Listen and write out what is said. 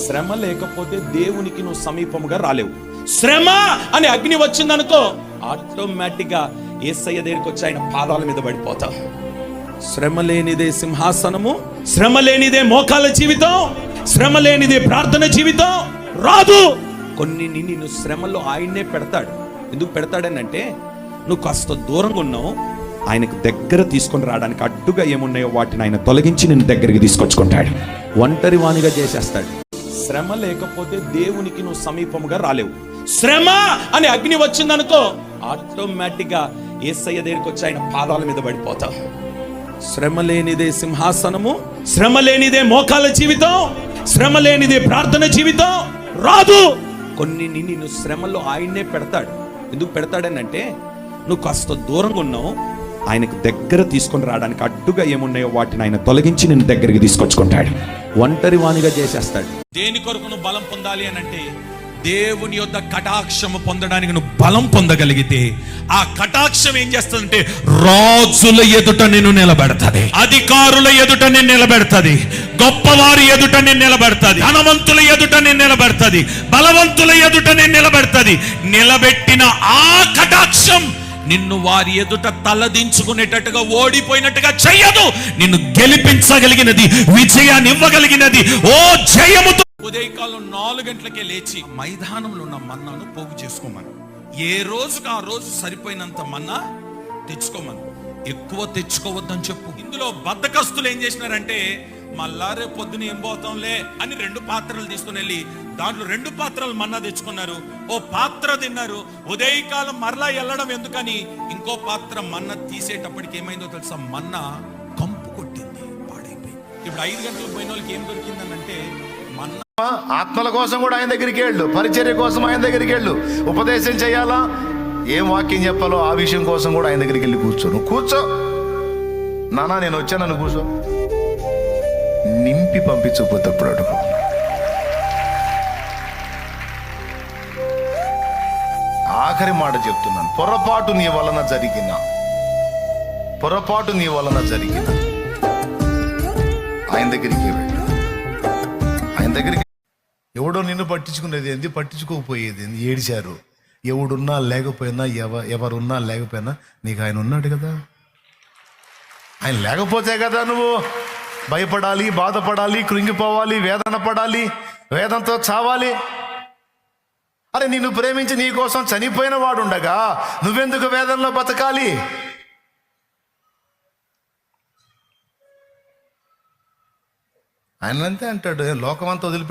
శ్రమ లేకపోతే దేవునికి నువ్వు సమీపముగా రాలేవు. శ్రమ అని అగ్ని వచ్చిందనుకో ఆటోమేటిక్గా ఏసయ్య దగ్గరికి వచ్చి ఆయన పాదాల మీద పడిపోతావు శ్రమ లేనిదే సింహాసనము శ్రమ లేనిదే మోకాల జీవితం శ్రమ లేనిదే ప్రార్థన జీవితం రాదు. కొన్ని నిన్ను శ్రమలో ఆయన్నే పెడతాడు. ఎందుకు పెడతాడనంటే నువ్వు కాస్త దూరంగా ఉన్నావు ఆయనకు దగ్గర తీసుకొని రావడానికి అడ్డుగా ఏమున్నాయో వాటిని ఆయన తొలగించి నిన్ను దగ్గరికి తీసుకొచ్చుకుంటాడు. ఒంటరి వానిగా చేసేస్తాడు. శ్రమ లేకపోతే దేవునికి నువ్వు సమీపముగా రాలేవు. శ్రమ అని అగ్ని వచ్చిందనుకో ఆటోమేటిక్గా ఏసయ్య దగ్గరికి వచ్చి ఆయన పాదాల మీద పడిపోతావు శ్రమ లేనిదే సింహాసనము శ్రమ లేనిదే మోకాల జీవితం శ్రమ లేనిదే ప్రార్థన జీవితం రాదు. కొన్ని నిన్ను శ్రమలో ఆయన్నే పెడతాడు. ఎందుకు పెడతాడనంటే నువ్వు కాస్త దూరంగా ఉన్నావు ఆయనకు దగ్గర తీసుకొని రావడానికి అడ్డుగా ఏమున్నాయో వాటిని ఆయన తొలగించి నిన్ను దగ్గరికి తీసుకొచ్చుకుంటాడు. ఒంటరి వానిగా చేసేస్తాడు. దేని కొరకు నువ్వు బలం పొందాలి అని అంటే దేవుని యొక్క కటాక్షము పొందడానికి నువ్వు బలం పొందగలిగితే ఆ కటాక్షం ఏం చేస్తుందంటే రాజుల ఎదుట నిన్ను నిలబెడతది. అధికారుల ఎదుట నిన్ను నిలబెడతది. గొప్పవారి ఎదుట నిన్ను నిలబెడతది. ధనవంతుల ఎదుట నిన్ను నిలబెడతది. బలవంతుల ఎదుట నిన్ను నిలబెడతది. నిలబెట్టిన ఆ కటాక్షం నిన్ను వారి ఎదుట తలదించుకునేటట్టుగా ఓడిపోయినట్టుగా చెయ్యదు. నిన్ను గెలిపించగలిగినది విజయాన్ని ఇవ్వగలిగినది. ఓ జయముతో ఉదయకాలం నాలుగు గంటలకే లేచి మైదానంలో ఉన్న మన్నాను పోగు చేసుకోమను. ఏ రోజుకి ఆ రోజు సరిపోయినంత మన్నా తెచ్చుకోమను. ఎక్కువ తెచ్చుకోవద్దని చెప్పు. ఇందులో బద్దకస్తులు ఏం చేసినారంటే మళ్ళారే పొద్దున ఏం పోతాంలే అని రెండు పాత్రలు తీసుకుని వెళ్ళి దాంట్లో రెండు పాత్రలు మన్నా తెచ్చుకున్నారు. ఓ పాత్ర తిన్నారు. ఉదయకాలం మరలా వెళ్ళడం ఎందుకని? ఇంకో పాత్ర మన్న తీసేటప్పటికి ఏమైందో తెలుసా? మన్న కంపు కొట్టింది పాడైపోయింది. ఇప్పుడు ఐదు గంటలకు పోయిన వాళ్ళకి ఏం దొరికిందనంటే మన్న ఆత్మల కోసం కూడా ఆయన దగ్గరికి వెళ్ళు. పరిచర్య కోసం ఆయన దగ్గరికి వెళ్ళు. ఉపదేశం చేయాలా? ఏం వాక్యం చెప్పాలో ఆ విషయం కోసం కూడా ఆయన దగ్గరికి వెళ్ళి కూర్చో. నువ్వు కూర్చో. నానా నేను వచ్చాను కూర్చో. నింపి పంపించకపోతే అప్పుడు అడుగు. ఆఖరి మాట చెప్తున్నాను. పొరపాటు నీ వలన జరిగిన. పొరపాటు నీ వలన జరిగిన. ఆయన దగ్గరికి వెళ్ళు. ఆయన దగ్గరికి ఎవడో నిన్ను పట్టించుకునేది ఏంది? పట్టించుకోకపోయేది ఏడిచారు. ఎవడున్నా లేకపోయినా ఎవ ఎవరున్నా లేకపోయినా నీకు ఆయన ఉన్నాడు కదా. ఆయన లేకపోతే కదా నువ్వు? భయపడాలి బాధపడాలి కృంగిపోవాలి వేదన పడాలి వేదంతో చావాలి. అరే నిన్ను ప్రేమించి నీ కోసం చనిపోయిన వాడుండగా నువ్వెందుకు వేదనలో బతకాలి? ఆయన అంతే అంటాడు లోకమంతా వదిలిపెడి